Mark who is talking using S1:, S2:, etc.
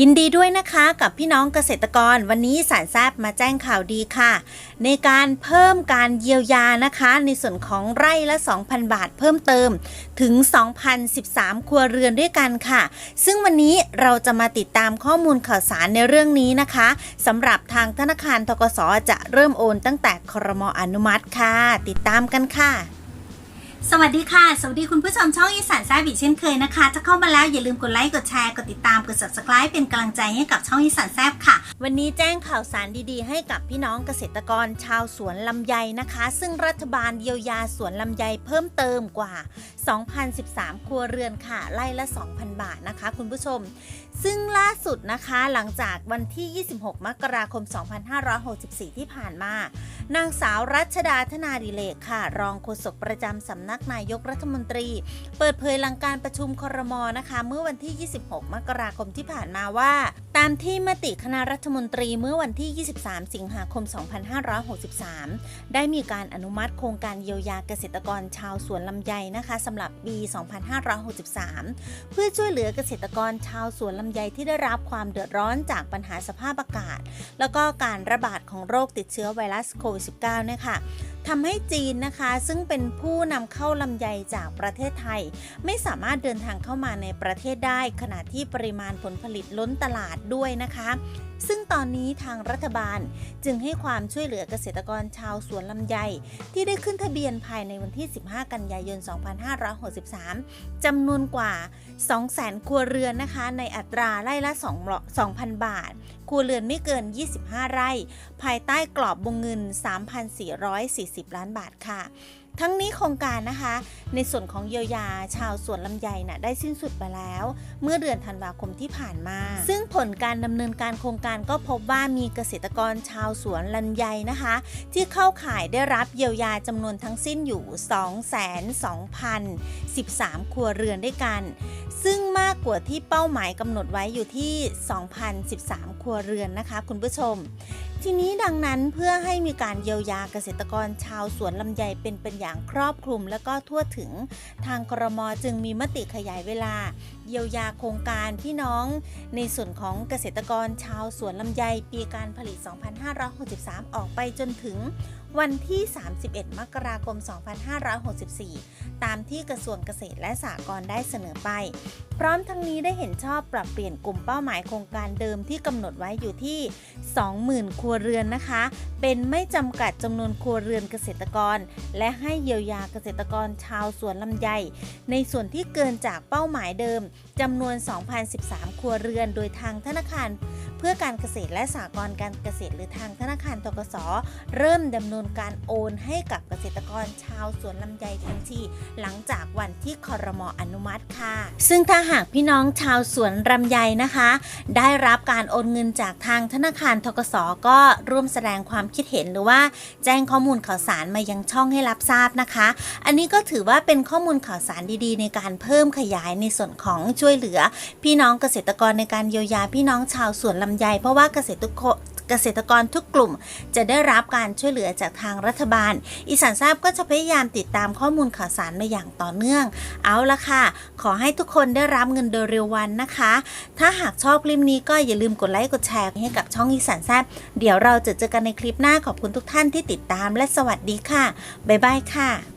S1: ยินดีด้วยนะคะกับพี่น้องเกษตรกรวันนี้สารแซบมาแจ้งข่าวดีค่ะ ในการเพิ่มการเยียวยานะคะ ในส่วนของไร่ละ 2,000 บาทเพิ่มเติมถึง 2,013 ครัวเรือนด้วยกันค่ะ ซึ่งวันนี้เราจะมาติดตามข้อมูลข่าวสารในเรื่องนี้นะคะสำหรับทางธนาคารทกสจะเริ่มโอนตั้งแต่ครมอนุมัติค่ะ ติดตามกันค่ะ
S2: สวัสดีค่ะ สวัสดีคุณผู้ชมช่องอีสานแซ่บอีกเช่นเคยนะคะ ถ้าเข้ามาแล้วอย่าลืมกดไลค์ กดแชร์ กดติดตาม กด subscribe เป็นกำลังใจให้กับช่องอีสานแซ่บค่ะ
S1: วันนี้แจ้งข่าวสารดีๆ ให้กับพี่น้องเกษตรกรชาวสวนลำไยนะคะ ซึ่งรัฐบาลเยียวยาสวนลำไยเพิ่มเติมกว่า 2,013 ครัวเรือนค่ะ ไล่ละ 2,000 บาทนะคะ คุณผู้ชม ซึ่งล่าสุดนะคะหลังจากวันที่ 26 มกราคม 2564 ที่ผ่านมานางสาวรัชดาธนาดิเลกค่ะ รองโฆษกประจำสำนักนายกรัฐมนตรี เปิดเผยหลังการประชุมครมนะคะ เมื่อวันที่ 26 มกราคมที่ผ่านมาว่า ตามที่มติคณะรัฐมนตรีเมื่อวันที่ 23 สิงหาคม 2563 ได้มีการอนุมัติโครงการเยียวยาเกษตรกรชาวสวนลำไยนะคะสำหรับปี 2563 เพื่อช่วยเหลือเกษตรกรชาวสวนลำไยที่ได้รับความเดือดร้อนจากปัญหาสภาพอากาศ แล้วก็การระบาดของโรคติดเชื้อไวรัสโควิด -19 เนี่ยค่ะ ทำให้จีนนะคะ ซึ่งเป็นผู้นำเข้าลำไยจากประเทศไทย ไม่สามารถเดินทางเข้ามาในประเทศได้ ขณะที่ปริมาณผลผลิตล้นตลาดด้วยนะคะ ซึ่งตอนนี้ทางรัฐบาลจึงให้ความช่วยเหลือเกษตรกรชาวสวนลำไย ที่ได้ขึ้นทะเบียนภายในวันที่ 15 กันยายน 2563จำนวนกว่า 200,000 ครัวเรือนนะคะ ในอัตราไร่ละ 2,000 บาท ครัวเรือนไม่เกิน 25 ไร่ ภายใต้กรอบวงเงิน 3,440ล้านบาทค่ะ ทั้งนี้โครงการนะคะ ในส่วนของเยียวยาชาวสวนลำไยน่ะได้สิ้นสุดไปแล้ว เมื่อเดือนธันวาคมที่ผ่านมา ซึ่งผลการดำเนินการโครงการก็พบว่ามีเกษตรกรชาวสวนลำไยนะคะ ที่เข้าข่ายได้รับเยียวยาจำนวนทั้งสิ้นอยู่ 2,2,013 ครัวเรือนด้วยกัน ซึ่งมากกว่าที่เป้าหมายกำหนดไว้อยู่ที่ 2,013 ครัวเรือนนะคะ คุณผู้ชม ทีนี้ดังนั้นเพื่อให้มีการเยียวยาเกษตรกรชาวสวนลำไยเป็นเป็นอย่างครอบคลุมและก็ทั่วถึง ทางครมจึงมีมติขยายเวลา เยียวยาโครงการพี่น้อง ในส่วนของเกษตรกรชาวสวนลำไยปีการผลิต 2563 ออกไปจนถึงวันที่ 31 มกราคม 2564 ตามที่กระทรวงเกษตรและสหกรณ์ได้เสนอไป พร้อมทั้งนี้ได้เห็นชอบปรับเปลี่ยนกลุ่มเป้าหมายโครงการเดิมที่กำหนดไว้อยู่ที่ 20,000 ครัวเรือนนะคะ เป็นไม่จำกัดจำนวนครัวเรือนเกษตรกร และให้เยียวยาเกษตรกรชาวสวนลำไย ในส่วนที่เกินจากเป้าหมายเดิมจำนวน 2,013 ครัวเรือน โดยทางธนาคาร พื่อการเกษตรและสหกรณ์การเกษตรหรือทางธนาคารทกสเริ่มดำเนินการโอนให้กับเกษตรกรชาวสวนลำไยทันทีหลังจากวันที่คอรมออนุมัติค่ะ ซึ่งถ้าหากพี่น้องชาวสวนลำไยนะคะ ได้รับการโอนเงินจากทางธนาคารทกสก็ร่วมแสดงความคิดเห็นหรือว่า แจ้งข้อมูลข่าวสารมายังช่องให้รับทราบนะคะ อันนี้ก็ถือว่าเป็นข้อมูลข่าวสารดีๆ ในการเพิ่มขยายในส่วนของช่วยเหลือ พี่น้องเกษตรกรในการเยียวยาพี่น้องชาวสวนลำไยเพราะว่าเกษตรกรเกษตรกรทุกกลุ่มจะได้รับการช่วยเหลือจากทางรัฐบาล อีสานทราบก็จะพยายามติดตามข้อมูลข่าวสารมาอย่างต่อเนื่อง เอาละค่ะ ขอให้ทุกคนได้รับเงินโดยเร็ววันนะคะ ถ้าหากชอบคลิปนี้ก็อย่าลืมกดไลค์กดแชร์ให้กับช่องอีสานแซบเดี๋ยวเราจะเจอกันในคลิปหน้าขอบคุณทุกท่านที่ติดตามและสวัสดีค่ะบ๊ายบายค่ะ